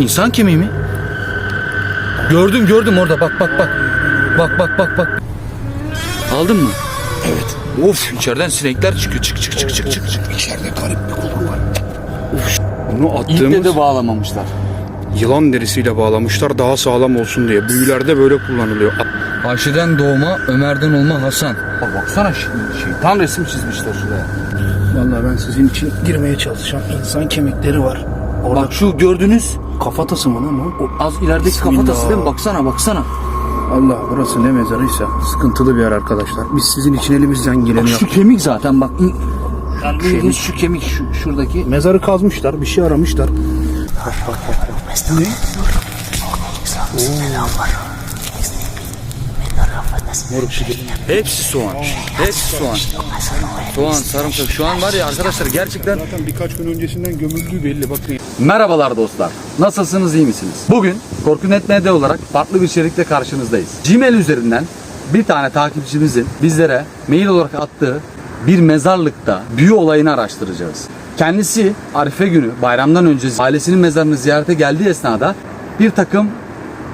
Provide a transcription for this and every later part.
insan kemiği mi? Gördüm gördüm orada bak bak bak. Bak bak bak bak. Aldın mı? Evet. Of içeriden sinekler çıkıyor. Çık çık çık çık çık. çık. İçeride garip bir koku var. Bunu İlk attığımız de bağlamamışlar. yılan derisiyle bağlamışlar daha sağlam olsun diye. Büyülerde böyle kullanılıyor. Ayşe'den doğma, Ömer'den olma Hasan. Bak baksana şey, şeytan resim çizmişler şuraya. Vallahi ben sizin için girmeye çalışacağım. İnsan kemikleri var. Orada Bak şu gördünüz kafatası mı lan o? o az ilerideki kafatası değil mi? Baksana baksana. Allah burası ne mezarıysa sıkıntılı bir yer arkadaşlar. Biz sizin için elimizden geleni Bak şu yaptık. kemik zaten bak. Yani bildiğin şu kemik şu, şuradaki. Mezarı kazmışlar, bir şey aramışlar. Hepsi soğan. Hepsi soğan. Soğan, sarımsak. Şu an var ya arkadaşlar gerçekten Zaten birkaç gün öncesinden gömüldüğü belli bakın. Merhabalar dostlar. Nasılsınız, iyi misiniz? Bugün Korku.net Medya olarak farklı bir içerikle karşınızdayız. Gmail üzerinden bir tane takipçimizin bizlere mail olarak attığı bir mezarlıkta büyü olayını araştıracağız. Kendisi Arife günü bayramdan önce ailesinin mezarını ziyarete geldiği esnada bir takım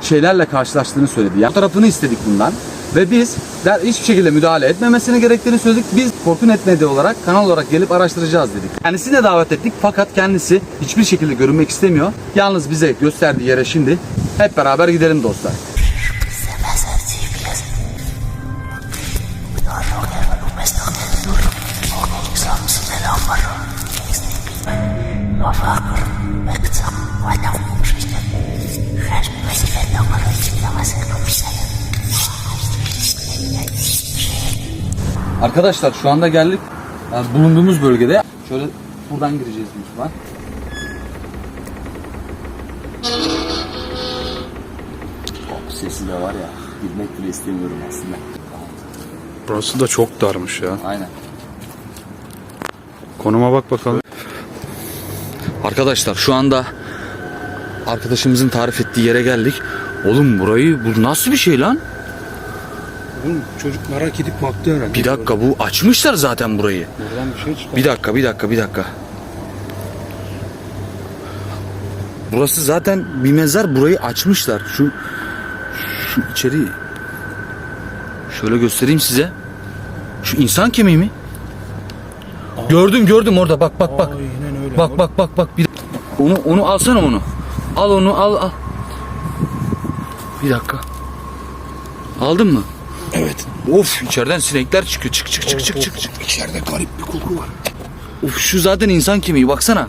şeylerle karşılaştığını söyledi. Yani tarafını istedik bundan. Ve biz der, hiçbir şekilde müdahale etmemesini gerektiğini söyledik. Biz Korku.net Medya olarak kanal olarak gelip araştıracağız dedik. Kendisini de davet ettik fakat kendisi hiçbir şekilde görünmek istemiyor. Yalnız bize gösterdiği yere şimdi hep beraber gidelim dostlar. Arkadaşlar şu anda geldik yani bulunduğumuz bölgede. Şöyle buradan gireceğiz büyük ihtimal. Oh, sesi de var ya. Girmek bile istemiyorum aslında. Burası da çok darmış ya. Aynen. Konuma bak bakalım. Arkadaşlar şu anda arkadaşımızın tarif ettiği yere geldik. Oğlum burayı bu nasıl bir şey lan? Oğlum çocuk merak edip baktı herhalde. Bir dakika bu açmışlar zaten burayı. Buradan bir şey çıkar. Bir dakika bir dakika bir dakika. Burası zaten bir mezar burayı açmışlar. Şu şu içeri şöyle göstereyim size. Şu insan kemiği mi? Gördüm gördüm orada bak bak bak. Aynen öyle. Bak bak bak bak. Bir onu onu alsana onu. Al onu al al. Bir dakika. Aldın mı? Evet. Of içeriden sinekler çıkıyor. Çık çık çık çık çık. çık. İçeride garip bir koku var. Of şu zaten insan kemiği baksana.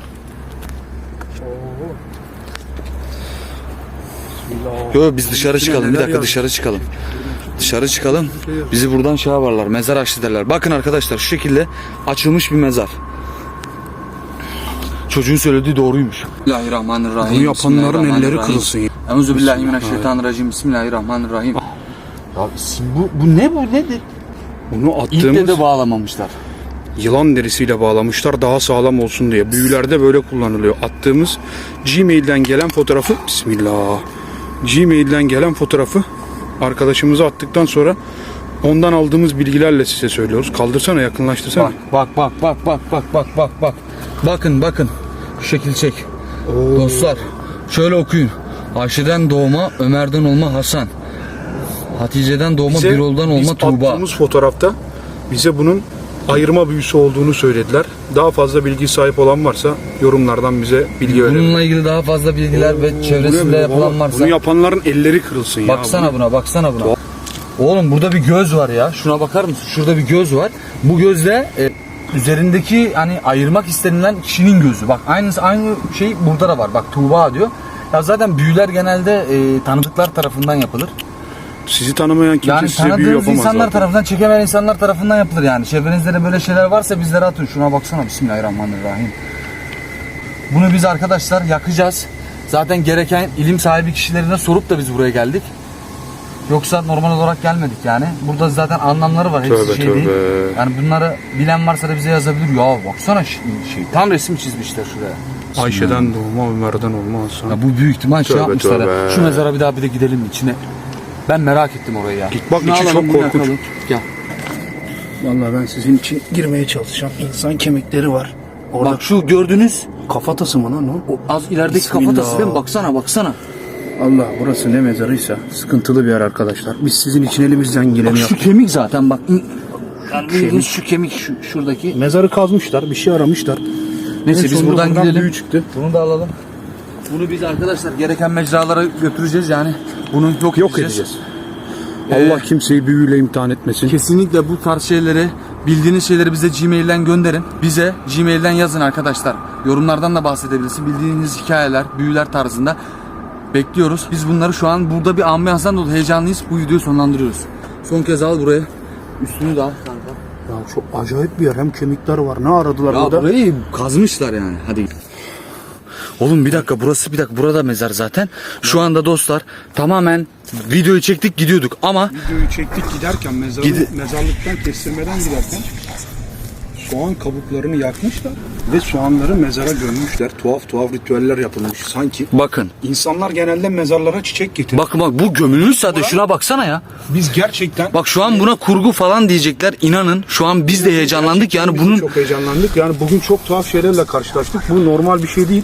Yo biz dışarı çıkalım. Bir dakika dışarı çıkalım. Dışarı çıkalım. Bizi buradan şey yaparlar. Mezar açtı derler. Bakın arkadaşlar şu şekilde açılmış bir mezar. Çocuğun söylediği doğruymuş. Bismillahirrahmanirrahim. Bunu yapanların elleri kırılsın. Euzubillahimineşşeytanirracim. Bismillahirrahmanirrahim. Ya bu, bu ne bu nedir? Bunu attığımız... İple de bağlamamışlar. Yılan derisiyle bağlamışlar daha sağlam olsun diye. Büyülerde böyle kullanılıyor. Attığımız Gmail'den gelen fotoğrafı Bismillah. Gmail'den gelen fotoğrafı arkadaşımıza attıktan sonra ondan aldığımız bilgilerle size söylüyoruz. Kaldırsana yakınlaştırsana. Bak bak bak bak bak bak bak bak. Bakın bakın. Şu şekil çek. Oo. Dostlar şöyle okuyun. Ayşe'den doğma, Ömer'den olma Hasan. Hatice'den doğma, Bize- Birol'dan biz olma Tuğba. attığımız fotoğrafta bize bunun ayırma büyüsü olduğunu söylediler. Daha fazla bilgi sahip olan varsa yorumlardan bize bilgi verelim. Bununla ilgili daha fazla bilgiler ve Bu çevresinde yapılan varsa Bunu yapanların elleri kırılsın ya. baksana buna, baksana buna. Oğlum burada bir göz var ya. Şuna bakar mısın? Şurada bir göz var. Bu gözde e, üzerindeki hani ayırmak istenilen kişinin gözü. Bak aynı aynı şey burada da var. Bak Tuğba diyor. Ya zaten büyüler genelde e, tanıdıklar tarafından yapılır. Sizi tanımayan kimse Yani size büyü tanıdığınız yapamaz insanlar zaten. tarafından, çekemeyen insanlar tarafından yapılır yani. Çevrenizde de böyle şeyler varsa bizlere atın. Şuna baksana. Bismillahirrahmanirrahim. Bunu biz arkadaşlar yakacağız. Zaten gereken ilim sahibi kişilerine sorup da biz buraya geldik. Yoksa normal olarak gelmedik yani. Burada zaten anlamları var. Hepsi Tövbe, şey tövbe. değil. Yani bunları bilen varsa da bize yazabilir. Ya baksana şey, şeytan resmi çizmişler şuraya. Ayşe'den doğma, Ömer'den olma Hasan. Ya bu büyük ihtimal şey Tövbe, yapmışlar. ya. tövbe. Şu mezara bir daha bir de gidelim içine. Ben merak ettim orayı ya. Git bak, Şunu içi alalım, çok bunu korkunç. yakalım. Gel. Vallahi ben sizin için girmeye çalışacağım. İnsan kemikleri var. Orada Bak şu gördünüz Kafatası mı lan o? O az ilerideki Bismillah. kafatası değil mi? Baksana baksana. Allah burası ne mezarıysa sıkıntılı bir yer arkadaşlar. Biz sizin için elimizden geleni Şu yaptık. kemik zaten bak. Yani şu kemik şu, şuradaki. Mezarı kazmışlar, bir şey aramışlar. Neyse En biz sonunda buradan buradan gidelim. büyü çıktı. Bunu da alalım. Bunu biz arkadaşlar gereken mecralara götüreceğiz yani. Bunu yok, Yok edeceğiz. edeceğiz. Allah kimseyi büyüyle imtihan etmesin. Kesinlikle bu tarz şeyleri bildiğiniz şeyleri bize Gmail'den gönderin. Bize Gmail'den yazın arkadaşlar. Yorumlardan da bahsedebilirsin. Bildiğiniz hikayeler, büyüler tarzında bekliyoruz. Biz bunları şu an burada bir ambiyanstan dolayı heyecanlıyız. Bu videoyu sonlandırıyoruz. Son kez al buraya. Üstünü de al kanka. Ya çok acayip bir yer. Hem kemikler var. Ne aradılar Ya burada? burayı kazmışlar yani. Hadi. Oğlum bir dakika burası bir dakika burada mezar zaten. Şu anda dostlar tamamen videoyu çektik gidiyorduk ama Videoyu çektik giderken mezarı, Gidi- mezarlıktan kestirmeden giderken soğan kabuklarını yakmışlar ve soğanları mezara gömmüşler. Tuhaf tuhaf ritüeller yapılmış sanki. bakın. İnsanlar genelde mezarlara çiçek getirir. Bakın bak bu gömülmüş zaten şuna baksana ya. Biz gerçekten Bak şu an buna kurgu falan diyecekler. İnanın şu an biz de heyecanlandık yani bunun çok heyecanlandık. Yani bugün çok tuhaf şeylerle karşılaştık. Bu normal bir şey değil.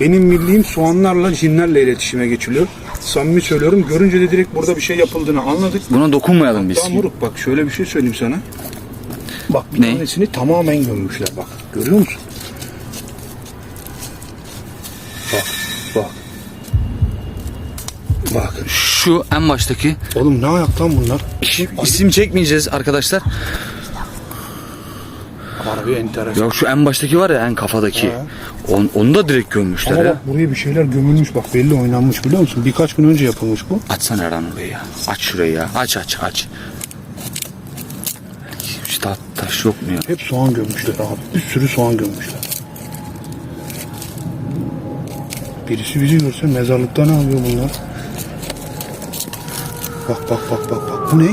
Benim bildiğim soğanlarla cinlerle iletişime geçiliyor. Samimi söylüyorum. Görünce de direkt burada bir şey yapıldığını anladık. buna dokunmayalım biz. Daha moruk bak şöyle bir şey söyleyeyim sana. Bak bir Ne? tanesini tamamen gömmüşler bak. Görüyor musun? Bak bak. Bak. Şu en baştaki Oğlum ne ayak lan bunlar? isim çekmeyeceğiz arkadaşlar. Harbi enteresan. Ya şu en baştaki var ya en kafadaki. On, onu da direkt gömmüşler Ama ya. bak buraya bir şeyler gömülmüş bak belli oynanmış biliyor musun? Birkaç gün önce yapılmış bu. Açsana Erhan orayı ya. Aç şurayı ya. Aç aç aç. Hiç ta- taş yok mu ya? Hep soğan gömmüşler abi. Bir sürü soğan gömmüşler. Birisi bizi görse mezarlıkta ne yapıyor bunlar? Bak bak bak bak bak. Bu ne?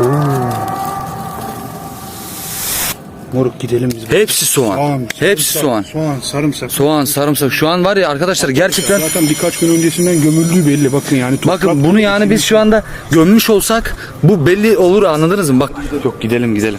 Oo. Moruk gidelim biz. Hepsi soğan. Hepsi sarımsak, soğan. Soğan, sarımsak. Soğan, sarımsak. Şu an var ya arkadaşlar gerçekten Zaten birkaç gün öncesinden gömüldüğü belli. Bakın yani. toprak- Bakın bunu yani biz şu anda gömmüş olsak bu belli olur anladınız mı? Bak yok gidelim gidelim.